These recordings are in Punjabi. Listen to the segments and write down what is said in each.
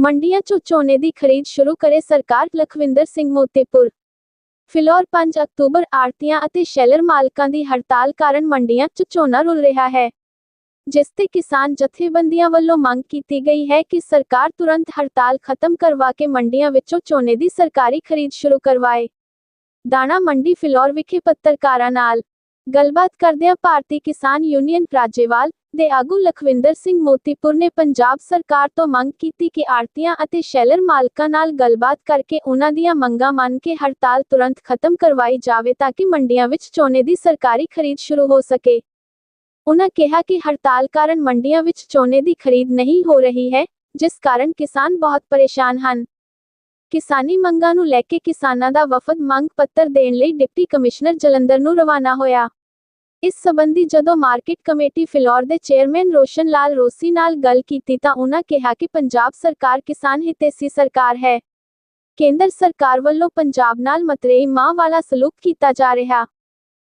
ਮੰਡੀਆਂ 'ਚੋਂ ਝੋਨੇ ਦੀ ਖਰੀਦ ਸ਼ੁਰੂ ਕਰੇ ਸਰਕਾਰ ਲਖਵਿੰਦਰ ਸਿੰਘ ਮੋਤੇਪੁਰ। ਫਿਲੌਰ 5 ਅਕਤੂਬਰ ਆੜਤੀਆਂ ਅਤੇ ਸ਼ੈਲਰ ਮਾਲਕਾਂ ਦੀ ਹੜਤਾਲ ਕਾਰਨ ਮੰਡੀਆਂ 'ਚ ਝੋਨਾ ਰੁਲ ਰਿਹਾ ਹੈ। ਜਿਸ ਤੇ ਕਿਸਾਨ ਜਥੇਬੰਦੀਆਂ ਵੱਲੋਂ ਮੰਗ ਕੀਤੀ ਗਈ ਹੈ ਕਿ ਸਰਕਾਰ ਤੁਰੰਤ ਹੜਤਾਲ ਖਤਮ ਕਰਵਾ ਕੇ ਮੰਡੀਆਂ ਵਿੱਚੋਂ ਝੋਨੇ ਦੀ ਸਰਕਾਰੀ ਖਰੀਦ ਸ਼ੁਰੂ ਕਰਵਾਏ। ਦਾਣਾ ਮੰਡੀ ਫਿਲੌਰ ਵਿਖੇ ਪੱਤਰਕਾਰਾਂ ਨਾਲ ਗੱਲਬਾਤ ਕਰਦਿਆਂ ਭਾਰਤੀ ਕਿਸਾਨ ਯੂਨੀਅਨ ਰਾਜੇਵਾਲ ਦੇ ਆਗੂ ਲਖਵਿੰਦਰ ਸਿੰਘ ਮੋਤੀਪੁਰ ਨੇ ਪੰਜਾਬ ਸਰਕਾਰ ਤੋਂ ਮੰਗ ਕੀਤੀ ਕਿ ਆੜਤੀਆਂ ਅਤੇ ਸ਼ੈਲਰ ਮਾਲਕਾਂ ਨਾਲ ਗੱਲਬਾਤ ਕਰਕੇ ਉਹਨਾਂ ਦੀਆਂ ਮੰਗਾਂ ਮੰਨ ਕੇ ਹੜਤਾਲ ਤੁਰੰਤ ਖਤਮ ਕਰਵਾਈ ਜਾਵੇ ਤਾਂ ਕਿ ਮੰਡੀਆਂ ਵਿੱਚ ਝੋਨੇ ਦੀ ਸਰਕਾਰੀ ਖਰੀਦ ਸ਼ੁਰੂ ਹੋ ਸਕੇ। ਉਹਨਾਂ ਕਿਹਾ ਕਿ ਹੜਤਾਲ ਕਾਰਨ ਮੰਡੀਆਂ ਵਿੱਚ ਝੋਨੇ ਦੀ ਖਰੀਦ ਨਹੀਂ ਹੋ ਰਹੀ ਹੈ, ਜਿਸ ਕਾਰਨ ਕਿਸਾਨ ਬਹੁਤ ਪਰੇਸ਼ਾਨ ਹਨ। ਕਿਸਾਨੀ ਮੰਗਾਂ ਨੂੰ ਲੈ ਕੇ ਕਿਸਾਨਾਂ ਦਾ ਵਫਦ ਮੰਗ ਪੱਤਰ ਦੇਣ ਲਈ ਡਿਪਟੀ ਕਮਿਸ਼ਨਰ ਜਲੰਧਰ ਨੂੰ ਰਵਾਨਾ ਹੋਇਆ। ਇਸ ਸਬੰਧੀ ਜਦੋਂ ਮਾਰਕੀਟ ਕਮੇਟੀ ਫਿਲੌਰ ਦੇ ਚੇਅਰਮੈਨ ਰੋਸ਼ਨ ਲਾਲ ਰੋਸੀ ਨਾਲ ਗੱਲ ਕੀਤੀ ਤਾਂ ਉਹਨਾਂ ਕਿਹਾ ਕਿ ਪੰਜਾਬ ਸਰਕਾਰ ਕਿਸਾਨ ਹਿਤੈਸ਼ੀ ਸਰਕਾਰ ਹੈ। ਕੇਂਦਰ ਸਰਕਾਰ ਵੱਲੋਂ ਪੰਜਾਬ ਨਾਲ ਮਤਰੇਈ ਮਾਂ ਵਾਲਾ ਸਲੂਕ ਕੀਤਾ ਜਾ ਰਿਹਾ।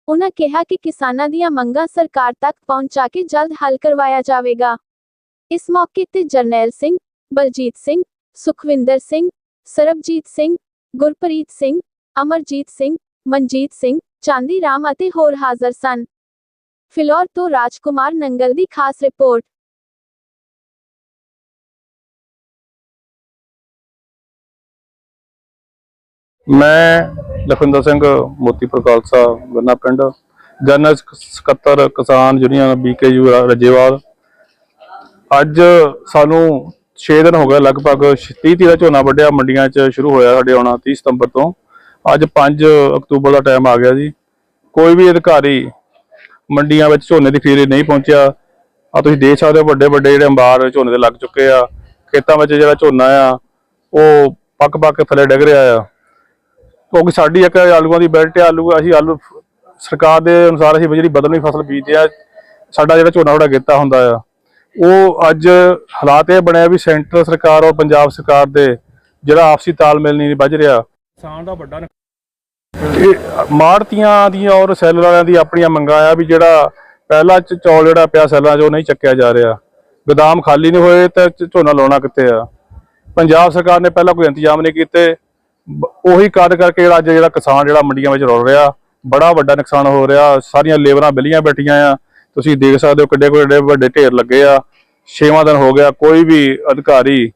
ਉਹਨਾਂ ਕਿਹਾ ਕਿ ਕਿਸਾਨਾਂ ਦੀਆਂ ਮੰਗਾਂ ਸਰਕਾਰ ਤੱਕ ਪਹੁੰਚਾ ਕੇ ਜਲਦ ਹੱਲ ਕਰਵਾਇਆ ਜਾਵੇਗਾ। ਇਸ ਮੌਕੇ ਤੇ ਜਰਨੈਲ ਸਿੰਘ, ਬਲਜੀਤ ਸਿੰਘ, ਸੁਖਵਿੰਦਰ ਸਿੰਘ, ਸਰਬਜੀਤ ਸਿੰਘ, ਗੁਰਪ੍ਰੀਤ ਸਿੰਘ, ਅਮਰਜੀਤ ਸਿੰਘ, ਮਨਜੀਤ ਸਿੰਘ ਚਾਂਦੀ ਰਾਮ ਅਤੇ ਹੋਰ ਹਾਜ਼ਰ ਸਨ। ਫਿਲੌਰ ਤੋਂ ਰਾਜਕੁਮਾਰ ਨੰਗਲ ਦੀ ਖਾਸ ਰਿਪੋਰਟ। ਮੈਂ ਲਖਵਿੰਦਰ ਸਿੰਘ ਮੋਤੀਪੁਰ ਖਾਲਸਾ ਗੰਨਾ ਪਿੰਡ। ਜਨਰਲ ਸਕੱਤਰ ਕਿਸਾਨ ਯੂਨੀਅਨ ਬੀਕੇਯੂ ਰਜੇਵਾਲ। ਅੱਜ ਸਾਨੂੰ 6 ਦਿਨ ਹੋ ਗਏ, ਲਗਭਗ 30 30 ਝੋਨਾ ਵੱਢਿਆ, ਮੰਡੀਆਂ 'ਚ ਸ਼ੁਰੂ ਹੋਇਆ ਸਾਡੇ ਆਉਣਾ 30 ਸਤੰਬਰ ਤੋਂ। ਅੱਜ 5 ਅਕਤੂਬਰ ਦਾ ਟਾਈਮ ਆ ਗਿਆ ਜੀ। ਕੋਈ ਵੀ ਅਧਿਕਾਰੀ ਮੰਡੀਆਂ ਵਿੱਚ ਝੋਨੇ ਦੀ ਖਰੀਦ ਨਹੀਂ ਪਹੁੰਚਿਆ। ਆ ਤੁਸੀਂ ਦੇਖ ਸਕਦੇ ਹੋ ਵੱਡੇ ਵੱਡੇ ਜਿਹੜੇ ਅੰਬਾਰ ਝੋਨੇ ਦੇ ਲੱਗ ਚੁੱਕੇ ਆ। ਖੇਤਾਂ ਵਿੱਚ ਜਿਹੜਾ ਝੋਨਾ ਆ, ਉਹ ਪੱਕ ਪੱਕ ਥੱਲੇ ਡਿੱਗ ਰਿਹਾ ਆ। ਕਿਉਂਕਿ ਸਾਡੀ ਇੱਕ ਆਲੂਆਂ ਦੀ ਬੈਲਟ ਹੈ ਆਲੂ ਅਸੀਂ ਆਲੂ ਸਰਕਾਰ ਦੇ ਅਨੁਸਾਰ ਅਸੀਂ ਜਿਹੜੀ ਬਦਲਵੀਂ ਫਸਲ ਬੀਜਦੇ ਆ, ਸਾਡਾ ਜਿਹੜਾ ਝੋਨਾ ਥੋੜਾ ਕੀਤਾ ਹੁੰਦਾ ਆ। ਉਹ ਅੱਜ ਹਾਲਾਤ ਇਹ ਬਣਿਆ ਵੀ ਸੈਂਟਰ ਸਰਕਾਰ ਔਰ ਪੰਜਾਬ ਸਰਕਾਰ ਦੇ ਜਿਹੜਾ ਆਪਸੀ ਤਾਲਮੇਲ ਨਹੀਂ ਵੱਜ ਰਿਹਾ। ਕਿਸਾਨ ਦਾ ਵੱਡਾ ਮਾੜਤੀਆਂ ਦੀਆਂ ਔਰ ਸੈਲਰ ਵਾਲਿਆਂ ਦੀ ਆਪਣੀਆਂ ਮੰਗਾਂ ਆ ਵੀ ਜਿਹੜਾ ਪਹਿਲਾ ਚੌਲ ਜਿਹੜਾ ਪਿਆ ਸੈਲਰਾਂ 'ਚ ਉਹ ਨਹੀਂ ਚੱਕਿਆ ਜਾ ਰਿਹਾ। ਗੋਦਾਮ ਖਾਲੀ ਨਹੀਂ ਹੋਏ ਤੇ ਝੋਨਾ ਲਾਉਣਾ ਕਿੱਥੇ ਆ? ਪੰਜਾਬ ਸਰਕਾਰ ਨੇ ਪਹਿਲਾਂ ਕੋਈ ਇੰਤਜ਼ਾਮ ਨਹੀਂ ਕੀਤੇ। ਉਹੀ ਕਾਰਨ ਕਰਕੇ ਜਿਹੜਾ ਅੱਜ ਜਿਹੜਾ ਕਿਸਾਨ ਜਿਹੜਾ ਮੰਡੀਆਂ ਵਿੱਚ ਰੁਲ ਰਿਹਾ, ਬੜਾ ਵੱਡਾ ਨੁਕਸਾਨ ਹੋ ਰਿਹਾ, ਸਾਰੀਆਂ ਲੇਬਰਾਂ ਬਿਲੀਆਂ ਬੈਠੀਆਂ ਆ। ਤੁਸੀਂ ਦੇਖ ਸਕਦੇ ਹੋ ਕਿੱਡੇ ਕਿੱਡੇ ਵੱਡੇ ਢੇਰ ਲੱਗੇ ਆ। ਛੇਵਾਂ ਦਿਨ ਹੋ ਗਿਆ, ਕੋਈ ਵੀ ਅਧਿਕਾਰੀ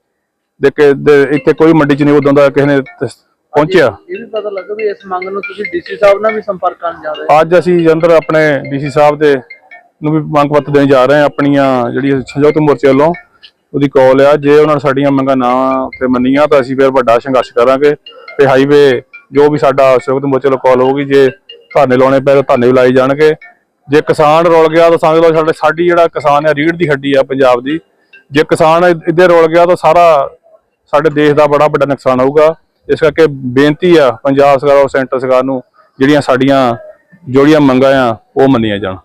ਦੇ ਕੇ ਇੱਥੇ ਕੋਈ ਮੰਡੀ 'ਚ ਨਹੀਂ ਉਦੋਂ ਦਾ ਕਿਸੇ ਨੇ ਪਹੁੰਚਿਆ। ਇਹ ਵੀ ਪਤਾ ਲੱਗਾ ਵੀ ਇਸ ਮੰਗ ਨੂੰ ਤੁਸੀਂ ਡੀਸੀ ਸਾਹਿਬ ਨਾਲ ਵੀ ਸੰਪਰਕ ਕਰਨ ਜਾ ਰਹੇ ਹੋ। ਅੱਜ ਅਸੀਂ ਜਲੰਧਰ ਆਪਣੇ ਡੀਸੀ ਸਾਹਿਬ ਦੇ ਨੂੰ ਵੀ ਮੰਗ ਪੱਤਰ ਦੇਣ ਜਾ ਰਹੇ ਹਾਂ ਆਪਣੀਆਂ ਜਿਹੜੀ ਸੰਯੁਕਤ ਮੋਰਚੇ ਵੱਲੋਂ ਉਹਦੀ ਕਾਲ ਆ। ਜੇ ਉਹਨਾਂ ਨੇ ਸਾਡੀਆਂ ਮੰਗਾਂ ਨਾ ਤੇ ਮੰਨੀਆਂ ਤਾਂ ਅਸੀਂ ਫਿਰ ਵੱਡਾ ਸੰਘਰਸ਼ ਕਰਾਂਗੇ ਤੇ ਹਾਈਵੇ ਜੋ ਵੀ ਸਾਡਾ ਸੰਯੁਕਤ ਮੋਰਚੇ ਵੱਲੋਂ ਕਾਲ ਹੋਊਗੀ ਜੇ ਧਰਨੇ ਲਾਉਣੇ ਪਏ ਤਾਂ ਧਰਨੇ ਵੀ ਲਾਏ ਜਾਣਗੇ। ਜੇ ਕਿਸਾਨ ਰੁਲ ਗਿਆ ਤਾਂ ਸਮਝ ਲਓ ਸਾਡੇ ਸਾਡੀ ਜਿਹੜਾ ਕਿਸਾਨ ਹੈ ਰੀੜ ਦੀ ਹੱਡੀ ਆ ਪੰਜਾਬ ਦੀ। ਜੇ ਕਿਸਾਨ ਇੱਧਰ ਰੁਲ ਗਿਆ ਤਾਂ ਸਾਰਾ ਸਾਡੇ ਦੇਸ਼ ਦਾ ਬੜਾ ਵੱਡਾ ਨੁਕਸਾਨ ਹੋਊਗਾ। ਇਸ ਕਰਕੇ ਬੇਨਤੀ ਆ ਪੰਜਾਬ ਸਰਕਾਰ ਔਰ ਸੈਂਟਰ ਸਰਕਾਰ ਨੂੰ ਜਿਹੜੀਆਂ ਸਾਡੀਆਂ ਜੋੜੀਆਂ ਮੰਗਾਂ ਆ, ਉਹ ਮੰਨੀਆਂ ਜਾਣ।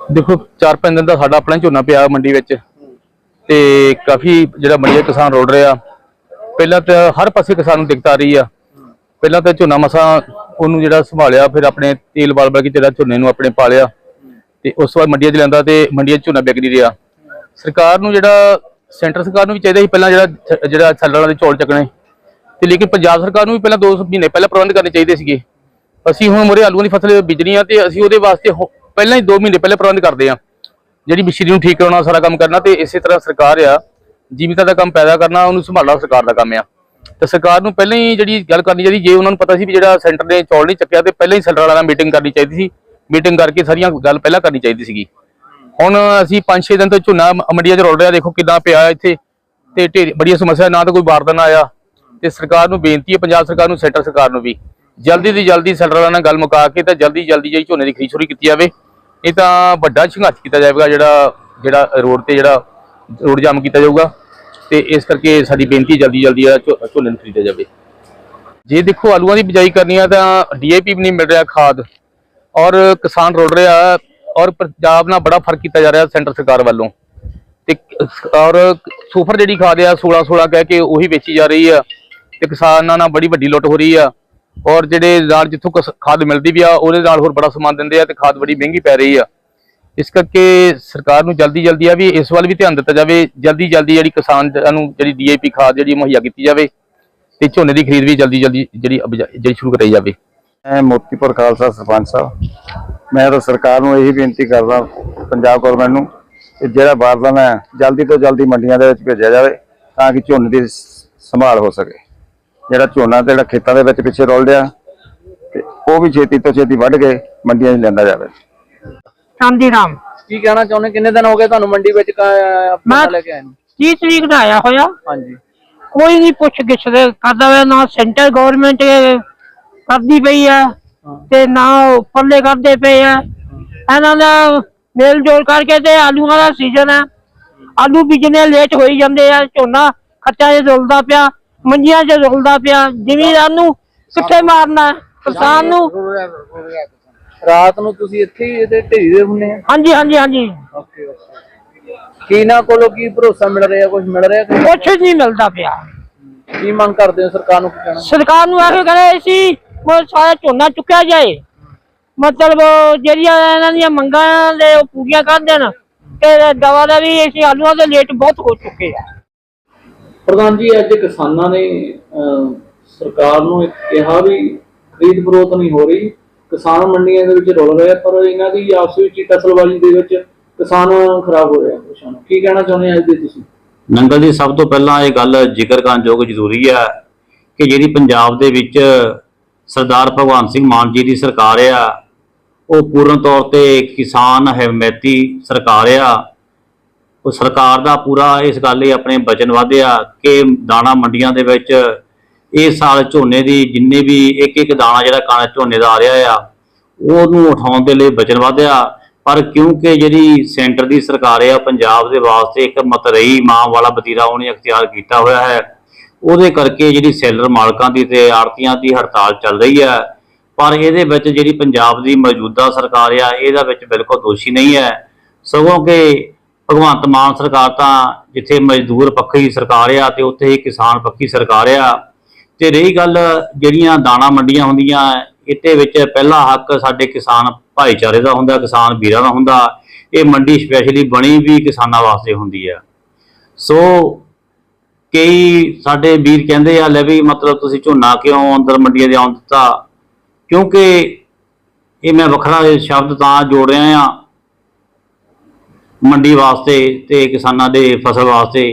ਦੇਖੋ 4-5 ਦਿਨ ਦਾ ਸਾਡਾ ਆਪਣਾ ਝੋਨਾ ਪਿਆ ਮੰਡੀ ਵਿੱਚ ਤੇ ਕਾਫੀ ਜਿਹੜਾ ਮੰਡੀ ਦੇ ਕਿਸਾਨ ਰੋੜ ਰਿਹਾ ਪਹਿਲਾਂ ਤਾਂ ਹਰ ਪਾਸੇ ਕਿਸਾਨ ਨੂੰ ਦਿੱਕਤ ਆ ਰਹੀ ਆ। ਪਹਿਲਾਂ ਤਾਂ ਝੋਨਾ ਮਸਾ ਉਹਨੂੰ ਜਿਹੜਾ ਸੰਭਾਲਿਆ, ਫਿਰ ਆਪਣੇ ਤੇਲ ਬਾਲ ਬਾਲ ਕੇ ਜਿਹੜਾ ਝੋਨੇ ਨੂੰ ਆਪਣੇ ਪਾਲਿਆ ਤੇ ਉਸ ਤੋਂ ਬਾਅਦ ਮੰਡੀਆਂ 'ਚ ਲੈਂਦਾ ਤੇ ਮੰਡੀਆਂ 'ਚ ਝੋਨਾ ਵਿਕ ਨਹੀਂ ਰਿਹਾ। ਸਰਕਾਰ ਨੂੰ ਜਿਹੜਾ, ਸੈਂਟਰ ਸਰਕਾਰ ਨੂੰ ਵੀ ਚਾਹੀਦਾ ਸੀ ਪਹਿਲਾਂ ਜਿਹੜਾ ਜਿਹੜਾ ਥੱਲੇ ਵਾਲਾ ਦੇ ਚੌਲ ਚੱਕਣੇ। ਤੇ ਲੇਕਿਨ ਪੰਜਾਬ ਸਰਕਾਰ ਨੂੰ ਵੀ ਪਹਿਲਾਂ 2 ਮਹੀਨੇ ਪਹਿਲਾਂ ਪ੍ਰਬੰਧ ਕਰਨੇ ਚਾਹੀਦੇ ਸੀਗੇ। ਅਸੀਂ ਹੁਣ ਮੁਰੇ ਆਲੂਆਂ ਦੀ ਫਸਲ ਬੀਜਣੀ ਆ ਤੇ ਅਸੀਂ ਉਹਦੇ ਵਾਸਤੇ ਪਹਿਲਾਂ ਹੀ 2 ਮਹੀਨੇ ਪਹਿਲਾਂ ਪ੍ਰਬੰਧ ਕਰਦੇ ਆ। ਜਿਹੜੀ ਮਸ਼ੀਨਰੀ ਨੂੰ ਠੀਕ ਕਰਾਉਣਾ, ਸਾਰਾ ਕੰਮ ਕਰਨਾ ਤੇ ਇਸੇ ਤਰ੍ਹਾਂ ਸਰਕਾਰ ਆ, ਜੀਵਿਤਾ ਦਾ ਕੰਮ ਪੈਦਾ ਕਰਨਾ, ਉਹਨੂੰ ਸੰਭਾਲਣਾ ਸਰਕਾਰ ਦਾ ਕੰਮ ਆ। ਤੇ ਸਰਕਾਰ ਨੂੰ ਪਹਿਲਾਂ ਹੀ ਜਿਹੜੀ ਗੱਲ ਕਰਨੀ ਚਾਹੀਦੀ, ਜੇ ਉਹਨਾਂ ਨੂੰ ਪਤਾ ਸੀ ਵੀ ਜਿਹੜਾ ਸੈਂਟਰ ਨੇ ਚੌਲ ਨਹੀਂ ਚੱਕਿਆ, ਤੇ ਪਹਿਲਾਂ ਹੀ ਸੈਂਟਰ ਵਾਲਿਆਂ ਨਾਲ ਮੀਟਿੰਗ ਕਰਨੀ ਚਾਹੀਦੀ ਸੀ। ਮੀਟਿੰਗ ਕਰਕੇ ਸਾਰੀਆਂ ਗੱਲ ਪਹਿਲਾਂ ਕਰਨੀ ਚਾਹੀਦੀ ਸੀਗੀ। ਹੁਣ ਅਸੀਂ 5-6 ਦਿਨ ਤੋਂ ਝੋਨਾ ਮੰਡੀਆਂ 'ਚ ਰੁਲ ਰਿਹਾ ਦੇਖੋ ਕਿਦਾਂ ਪਿਆ ਇੱਥੇ ਤੇ ਢੇਰ, ਬੜੀਆਂ ਸਮੱਸਿਆ, ਨਾ ਤਾਂ ਕੋਈ ਬਾਰਦਾਨਾ ਆਇਆ। ਤੇ ਸਰਕਾਰ ਨੂੰ ਬੇਨਤੀ ਹੈ, ਪੰਜਾਬ ਸਰਕਾਰ ਨੂੰ, ਸੈਂਟਰ ਸਰਕਾਰ ਨੂੰ ਵੀ। ਜਲਦੀ ਤੋਂ ਜਲਦੀ ਸੈਂਟਰ ਵਾਲਿਆਂ ਨਾਲ ਗੱਲ ਮੁਕਾ ਕੇ ਤਾਂ ਜਲਦੀ ਜਲਦੀ ਜਿਹੜੀ ਝੋਨੇ ਦੀ ਖਰੀਦ ਸ਼ੁਰੂ ਕੀਤੀ ਜਾਵੇ। ਇਹ ਤਾਂ ਵੱਡਾ ਸੰਘਰਸ਼ ਕੀਤਾ ਜਾਵੇਗਾ, ਜਿਹੜਾ ਜਿਹੜਾ ਰੋਡ ਤੇ ਜਿਹੜਾ ਰੋਡ ਜਾਮ ਕੀਤਾ ਜਾਊਗਾ। ਤੇ ਇਸ ਕਰਕੇ ਸਾਡੀ ਬੇਨਤੀ ਜਲਦੀ ਜਲਦੀ ਆ ਝੋਨੇ ਨੂੰ ਖਰੀਦਿਆ ਜਾਵੇ। ਜੇ ਦੇਖੋ ਆਲੂਆਂ ਦੀ ਬਿਜਾਈ ਕਰਨੀ ਆ, ਤਾਂ ਡੀਏਪੀ ਵੀ ਨਹੀਂ ਮਿਲ ਰਿਹਾ ਖਾਦ। ਔਰ ਕਿਸਾਨ ਰੁਲ ਰਿਹਾ, ਔਰ ਪੰਜਾਬ ਨਾਲ ਬੜਾ ਫ਼ਰਕ ਕੀਤਾ ਜਾ ਰਿਹਾ ਸੈਂਟਰ ਸਰਕਾਰ ਵੱਲੋਂ। ਤੇ ਔਰ ਸੁਫਰ ਜਿਹੜੀ ਖਾਦ ਆ 16 16 ਕਹਿ ਕੇ ਉਹੀ ਵੇਚੀ ਜਾ ਰਹੀ ਆ। ਤੇ ਕਿਸਾਨਾਂ ਨਾਲ ਬੜੀ ਵੱਡੀ ਲੁੱਟ ਹੋ ਰਹੀ ਆ। ਔਰ ਜਿਹੜੇ ਨਾਲ ਜਿੱਥੋਂ ਕਿਸ- ਖਾਦ ਮਿਲਦੀ ਵੀ ਆ, ਉਹਦੇ ਨਾਲ ਹੋਰ ਬੜਾ ਸਮਾਨ ਦਿੰਦੇ ਆ ਤੇ ਖਾਦ ਬੜੀ ਮਹਿੰਗੀ ਪੈ ਰਹੀ ਆ। ਇਸ ਕਰਕੇ ਸਰਕਾਰ ਨੂੰ ਜਲਦੀ ਜਲਦੀ ਆ ਵੀ ਇਸ ਵੱਲ ਵੀ ਧਿਆਨ ਦਿੱਤਾ ਜਾਵੇ ਜਲਦੀ ਜਲਦੀ ਜਿਹੜੀ ਕਿਸਾਨ ਨੂੰ ਜਿਹੜੀ ਡੀਏਪੀ ਖਾਦ ਜਿਹੜੀ ਮੁਹੱਈਆ ਕੀਤੀ ਜਾਵੇ ਤੇ ਝੋਨੇ ਦੀ ਖਰੀਦ ਵੀ ਜਲਦੀ ਜਲਦੀ ਜਿਹੜੀ ਜਿਹੜੀ ਸ਼ੁਰੂ ਕਰਾਈ ਜਾਵੇ। ਮੈਂ ਮੋਤੀਪੁਰ ਖਾਲਸਾ ਸਰਪੰਚ ਸਾਹਿਬ। ਮੈਂ ਤਾਂ ਸਰਕਾਰ ਨੂੰ ਇਹੀ ਬੇਨਤੀ ਕਰਦਾ, ਪੰਜਾਬ ਗਵਰਨਮੈਂਟ ਨੂੰ, ਕਿ ਜਿਹੜਾ ਬਾਰਦਾਨਾ ਜਲਦੀ ਤੋਂ ਜਲਦੀ ਮੰਡੀਆਂ ਦੇ ਵਿੱਚ ਭੇਜਿਆ ਜਾਵੇ ਤਾਂ ਕਿ ਝੋਨੇ ਦੀ ਸੰਭਾਲ ਹੋ ਸਕੇ। ਜਿਹੜਾ ਝੋਨਾ ਤੇ ਜਿਹੜਾ ਖੇਤਾਂ ਦੇ ਵਿੱਚ ਪਿੱਛੇ ਰੁਲ ਰਿਹਾ ਤੇ ਉਹ ਵੀ ਛੇਤੀ ਤੋਂ ਛੇਤੀ ਵੱਢ ਕੇ ਮੰਡੀਆਂ 'ਚ ਲਿਆਂਦਾ ਜਾਵੇ। ਸ਼ਾਂਤੀ ਰਾਮ। ਕੀ ਕਹਿਣਾ ਚਾਹੁੰਦੇ? ਕਿੰਨੇ ਦਿਨ ਹੋ ਗਏ ਤੁਹਾਨੂੰ ਮੰਡੀ ਵਿੱਚ ਆਪਣਾ ਲੈ ਕੇ ਆਏ ਨੂੰ? 30 ਤਰੀਕ ਦਾ ਆਇਆ ਹੋਇਆ। ਹਾਂਜੀ। ਕੋਈ ਨਹੀਂ ਪੁੱਛ ਗਿੱਛ ਦੇ ਕਰਦਾ ਹੋਇਆ ਨਾ ਸੈਂਟਰ ਗਵਰਨਮੈਂਟ ਕਰਦੀ ਪਈ ਹੈ ਤੇ ਨਾ ਉਹ ਪੱਲੇ ਕਰਦੇ ਪਏ ਆ ਇਹਨਾਂ ਦਾ ਮੇਲ ਜੋਲ ਕਰਕੇ ਤੇ ਆਲੂਆਂ ਦਾ ਸੀਜ਼ਨ ਹੈ। ਆਲੂ ਬੀਜਣੇ ਲੇਟ ਹੋਈ ਜਾਂਦੇ ਆ ਝੋਨਾ ਖੱਟਾ ਜਿਹਾ ਰੁਲਦਾ ਪਿਆ। ਮੰਜੀਆਂ 'ਚ ਰੁਲਦਾ ਪਿਆ ਜ਼ਿਮੀਦਾਰ ਨੂੰ ਕਿੱਥੇ ਮਾਰਨਾ? ਕਿਸਾਨ ਨੂੰ। ਰਾਤ ਨੂੰ ਤੁਸੀਂ ਇੱਥੇ ਹੀ ਇਹਦੇ ਢੇਰੀ ਦੇ ਹੁੰਨੇ ਆ? ਹਾਂਜੀ ਹਾਂਜੀ ਹਾਂਜੀ। ਓਕੇ ਕੀ ਇਹਨਾਂ ਕੋਲੋਂ ਕੀ ਭਰੋਸਾ ਮਿਲ ਰਿਹਾ ਕੁਝ ਮਿਲ ਰਿਹਾ ਕਿ ਕੁਛ ਨਹੀਂ ਮਿਲਦਾ ਪਿਆ। ਕੀ ਮੰਗ ਕਰਦੇ ਹੋ ਸਰਕਾਰ ਨੂੰ ਕੀ ਕਹਿਣਾ ਸਰਕਾਰ ਨੂੰ ਇਹੋ ਕਰੇ ਸੀ ਉਹ ਸਾਰਾ ਝੋਨਾ ਚੁੱਕਿਆ ਜਾਏ। ਮਤਲਬ ਜਿਹੜੀਆਂ ਇਹਨਾਂ ਦੀਆਂ ਮੰਗਾਂ ਦੇ ਉਹ ਪੂਰੀਆਂ ਕਰ ਦੇਣ ਤੇ ਦਵਾ ਦਾ ਵੀ ਅਸੀਂ ਆਲੂਆਂ ਦੇ ਰੇਟ ਬਹੁਤ ਹੋ ਚੁੱਕੇ ਆ। ਪ੍ਰਧਾਨ ਜੀ, ਅੱਜ ਕਿਸਾਨਾਂ ਨੇ ਸਰਕਾਰ ਨੂੰ ਕਿਹਾ ਵੀ ਖਰੀਦ ਫਰੋਖਤ ਨਹੀਂ ਹੋ ਰਹੀ। ਕਿਸਾਨ ਮੰਡੀਆਂ ਦੇ ਵਿੱਚ ਰੁਲ ਰਿਹਾ ਪਰ ਇਹਨਾਂ ਦੀ ਆਪਸ ਵਿੱਚ ਹੀ ਦੇ ਵਿੱਚ ਕਿਸਾਨ ਖਰਾਬ ਹੋ ਰਿਹਾ ਕਿਸਾਨ। ਕੀ ਕਹਿਣਾ ਚਾਹੁੰਦੇ ਆ ਅੱਜ ਦੇ ਤੁਸੀਂ? ਨੰਗਲ ਜੀ, ਸਭ ਤੋਂ ਪਹਿਲਾਂ ਇਹ ਗੱਲ ਜ਼ਿਕਰ ਕਰਨ ਯੋਗ ਜ਼ਰੂਰੀ ਹੈ ਕਿ ਜਿਹੜੀ ਪੰਜਾਬ ਦੇ ਵਿੱਚ ਸਰਦਾਰ ਭਗਵੰਤ ਸਿੰਘ ਮਾਨ ਜੀ ਦੀ ਸਰਕਾਰ ਆ, ਉਹ ਪੂਰਨ ਤੌਰ ਤੇ ਕਿਸਾਨ ਹਮਾਇਤੀ ਸਰਕਾਰ ਆ। ਉਹ ਸਰਕਾਰ ਦਾ ਪੂਰਾ ਇਸ ਗੱਲ ਲਈ ਆਪਣੇ ਵਚਨ ਵਾਧਿਆ ਕਿ ਦਾਣਾ ਮੰਡੀਆਂ ਦੇ ਵਿੱਚ ਇਸ ਸਾਲ ਝੋਨੇ ਦੀ ਜਿੰਨੇ ਵੀ ਇੱਕ ਇੱਕ ਦਾਣਾ ਜਿਹੜਾ ਕਣਕ ਝੋਨੇ ਦਾ ਆ ਰਿਹਾ ਆ, ਉਹਨੂੰ ਉਠਾਉਣ ਦੇ ਲਈ ਵਚਨ ਵਾਧਿਆ ਪਰ ਕਿਉਂਕਿ ਜਿਹੜੀ ਸੈਂਟਰ ਦੀ ਸਰਕਾਰ ਆ, ਪੰਜਾਬ ਦੇ ਵਾਸਤੇ ਇੱਕ ਮਤਰਈ ਮਾਂ ਵਾਲਾ ਵਤੀਰਾ ਉਹਨੇ ਅਖਤਿਆਰ ਕੀਤਾ ਹੋਇਆ ਹੈ। ਉਹਦੇ ਕਰਕੇ ਜਿਹੜੀ ਸੈਲਰ ਮਾਲਕਾਂ ਦੀ ਤੇ ਆੜਤੀਆਂ ਦੀ ਹੜਤਾਲ ਚੱਲ ਰਹੀ ਹੈ ਪਰ ਇਹਦੇ ਵਿੱਚ ਜਿਹੜੀ ਪੰਜਾਬ ਦੀ ਮੌਜੂਦਾ ਸਰਕਾਰ ਆ, ਇਹਦਾ ਵਿੱਚ ਬਿਲਕੁਲ ਦੋਸ਼ੀ ਨਹੀਂ ਹੈ। ਸਗੋਂ ਕਿ ਭਗਵੰਤ ਮਾਨ ਸਰਕਾਰ ਤਾਂ ਜਿੱਥੇ ਮਜ਼ਦੂਰ ਪੱਖੀ ਸਰਕਾਰ ਆ ਤੇ ਉੱਥੇ ਹੀ ਕਿਸਾਨ ਪੱਖੀ ਸਰਕਾਰ ਆ। ਤੇ ਰਹੀ ਗੱਲ ਜਿਹੜੀਆਂ ਦਾਣਾ ਮੰਡੀਆਂ ਹੁੰਦੀਆਂ ਇਹਦੇ ਵਿੱਚ ਪਹਿਲਾ ਹੱਕ ਸਾਡੇ ਕਿਸਾਨ ਭਾਈਚਾਰੇ ਦਾ ਹੁੰਦਾ, ਕਿਸਾਨ ਵੀਰਾਂ ਦਾ ਹੁੰਦਾ। ਇਹ ਮੰਡੀ ਸਪੈਸ਼ਲੀ ਬਣੀ ਵੀ ਕਿਸਾਨਾਂ ਵਾਸਤੇ ਹੁੰਦੀ ਆ। ਸੋ ਕਈ ਸਾਡੇ ਵੀਰ ਕਹਿੰਦੇ ਆ, ਲੈ ਵੀ ਮਤਲਬ ਤੁਸੀਂ ਝੋਨਾ ਕਿਉਂ ਅੰਦਰ ਮੰਡੀਆਂ ਦੇ ਆਉਣ ਦਿੱਤਾ? ਕਿਉਂਕਿ ਇਹ ਮੈਂ ਵੱਖਰਾ ਸ਼ਬਦ ਤਾਂ ਜੋੜ ਰਿਹਾ ਆ। ਮੰਡੀ ਵਾਸਤੇ ਤੇ ਕਿਸਾਨਾਂ ਦੇ ਫਸਲ ਵਾਸਤੇ,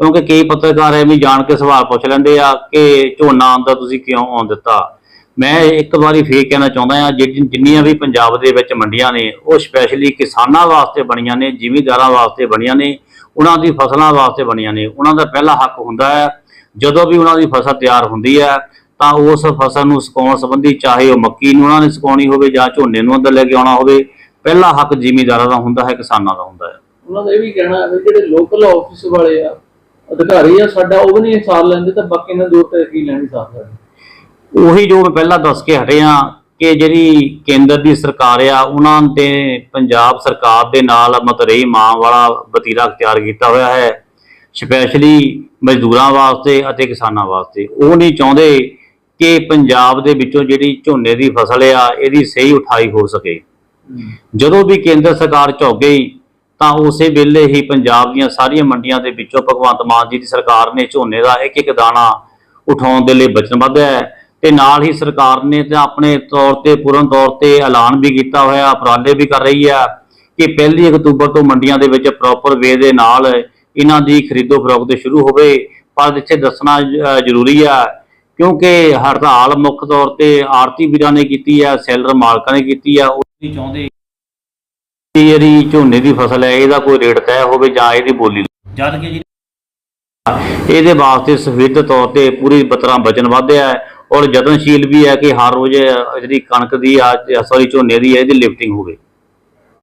ਕਿਉਂਕਿ ਕਈ ਪੱਤਰਕਾਰ ਐਵੇਂ ਜਾਣ ਕੇ ਸਵਾਲ ਪੁੱਛ ਲੈਂਦੇ ਆ ਕਿ ਝੋਨਾ ਆਉਂਦਾ ਤੁਸੀਂ ਕਿਉਂ ਆਉਣ ਦਿੱਤਾ? ਮੈਂ ਇੱਕ ਵਾਰੀ ਫੇਰ ਕਹਿਣਾ ਚਾਹੁੰਦਾ ਆ ਜਿਹੜੀ ਜਿੰਨੀਆਂ ਵੀ ਪੰਜਾਬ ਦੇ ਵਿੱਚ ਮੰਡੀਆਂ ਨੇ, ਉਹ ਸਪੈਸ਼ਲੀ ਕਿਸਾਨਾਂ ਵਾਸਤੇ ਬਣੀਆਂ ਨੇ, ਜ਼ਿਮੀਂਦਾਰਾਂ ਵਾਸਤੇ ਬਣੀਆਂ ਨੇ, ਉਹਨਾਂ ਦੀ ਫਸਲਾਂ ਵਾਸਤੇ ਬਣੀਆਂ ਨੇ। ਉਹਨਾਂ ਦਾ ਪਹਿਲਾ ਹੱਕ ਹੁੰਦਾ ਹੈ, ਜਦੋਂ ਵੀ ਉਹਨਾਂ ਦੀ ਫਸਲ ਤਿਆਰ ਹੁੰਦੀ ਹੈ, ਤਾਂ ਉਸ ਫਸਲ ਨੂੰ ਸੁਕਾਉਣ ਸੰਬੰਧੀ ਚਾਹੇ ਉਹ ਮੱਕੀ ਨੂੰ ਉਹਨਾਂ ਨੇ ਸੁਕਾਉਣੀ ਹੋਵੇ ਜਾਂ ਝੋਨੇ ਨੂੰ ਅੰਦਰ ਲੈ ਕੇ ਆਉਣਾ ਹੋਵੇ ਪਹਿਲਾ ਹੱਕ ਜ਼ਿਮੀਂਦਾਰਾਂ ਦਾ ਹੁੰਦਾ ਹੈ ਕਿਸਾਨਾਂ ਦਾ ਹੁੰਦਾ ਹੈ। ਉਹਨਾਂ ਦਾ ਇਹ ਵੀ ਕਹਿਣਾ ਹੈ ਜਿਹੜੇ ਲੋਕਲ ਆਫਿਸ ਵਾਲੇ ਆ ਅਧਿਕਾਰੀ ਆ ਸਾਡਾ ਉਹ ਵੀ ਨਹੀਂ ਸਾਥ ਲੈਂਦੇ ਤਾਂ ਬਾਕੀ ਇਹਨਾਂ ਦੇ ਉੱਤੇ ਕੀ ਲੈਣੀ ਸਾਥ ਲੈਣ ਉਹੀ ਜੋ ਮੈਂ ਪਹਿਲਾਂ ਦੱਸ ਕੇ ਹਟਿਆ ਕਿ ਜਿਹੜੀ ਕੇਂਦਰ ਦੀ ਸਰਕਾਰ ਆ ਉਹਨਾਂ ਨੇ ਪੰਜਾਬ ਸਰਕਾਰ ਦੇ ਨਾਲ ਮਤਰੇਈ ਮਾਂ ਵਾਲਾ ਵਤੀਰਾ ਅਖਤਿਆਰ ਕੀਤਾ ਹੋਇਆ ਹੈ ਸਪੈਸ਼ਲੀ ਮਜ਼ਦੂਰਾਂ ਵਾਸਤੇ ਅਤੇ ਕਿਸਾਨਾਂ ਵਾਸਤੇ। ਉਹ ਨਹੀਂ ਚਾਹੁੰਦੇ ਕਿ ਪੰਜਾਬ ਦੇ ਵਿੱਚੋਂ ਜਿਹੜੀ ਝੋਨੇ ਦੀ ਫਸਲ ਆ ਇਹਦੀ ਸਹੀ ਉਠਾਈ ਹੋ ਸਕੇ। ਜਦੋਂ ਵੀ ਕੇਂਦਰ ਸਰਕਾਰ ਝੁਕ ਗਈ, ਤਾਂ ਉਸੇ ਵੇਲੇ ਹੀ ਪੰਜਾਬ ਦੀਆਂ ਸਾਰੀਆਂ ਮੰਡੀਆਂ ਦੇ ਵਿੱਚੋਂ ਭਗਵੰਤ ਮਾਨ ਜੀ ਦੀ ਸਰਕਾਰ ਨੇ ਝੋਨੇ ਦਾ ਇੱਕ ਇੱਕ ਦਾਣਾ ਉਠਾਉਣ ਦੇ ਲਈ ਵਚਨਬੱਧ ਹੈ ਤੇ ਨਾਲ ਹੀ ਸਰਕਾਰ ਨੇ ਤਾਂ ਆਪਣੇ ਤੌਰ ਤੇ, ਪੂਰਨ ਤੌਰ ਤੇ ਐਲਾਨ ਵੀ ਕੀਤਾ ਹੋਇਆ, ਉਪਰਾਲੇ ਵੀ ਕਰ ਰਹੀ ਹੈ ਕਿ ਪਹਿਲੀ ਅਕਤੂਬਰ ਤੋਂ ਮੰਡੀਆਂ ਦੇ ਵਿੱਚ ਪ੍ਰੋਪਰ ਵੇ ਦੇ ਨਾਲ ਇਹਨਾਂ ਦੀ ਖਰੀਦੋ ਫਰੋਖਤ ਸ਼ੁਰੂ ਹੋਵੇ। ਪਰ ਇੱਥੇ ਦੱਸਣਾ ਜ਼ਰੂਰੀ ਆ ਕਿਉਂਕਿ ਹੜਤਾਲ ਮੁੱਖ ਤੌਰ ਤੇ ਆਰਤੀ ਵੀਰਾਂ ਨੇ ਕੀਤੀ ਆ ਸੈਲਰ ਮਾਲਕਾਂ ਨੇ ਕੀਤੀ ਆ ਉਹ ਨਹੀਂ ਚਾਹੁੰਦੇ ਕਿ ਜਿਹੜੀ ਝੋਨੇ ਦੀ ਫਸਲ ਹੈ ਇਹਦਾ ਕੋਈ ਰੇਟ ਤੈਅ ਹੋਵੇ ਜਾਂ ਇਹਦੀ ਬੋਲੀ ਜਦ ਕਿ ਇਹਦੇ ਵਾਸਤੇ ਸਫੇਦ ਤੌਰ ਤੇ ਪੂਰੀ ਬਤਰਾ ਵਚਨਬੱਧ ਹੈ ਔਰ ਯਤਨਸ਼ੀਲ ਵੀ ਹੈ ਕਿ ਹਰ ਰੋਜ਼ ਜਿਹੜੀ ਕਣਕ ਦੀ ਆ ਸੌਰੀ ਝੋਨੇ ਦੀ ਹੈ ਇਹਦੀ ਲਿਫਟਿੰਗ ਹੋਵੇ।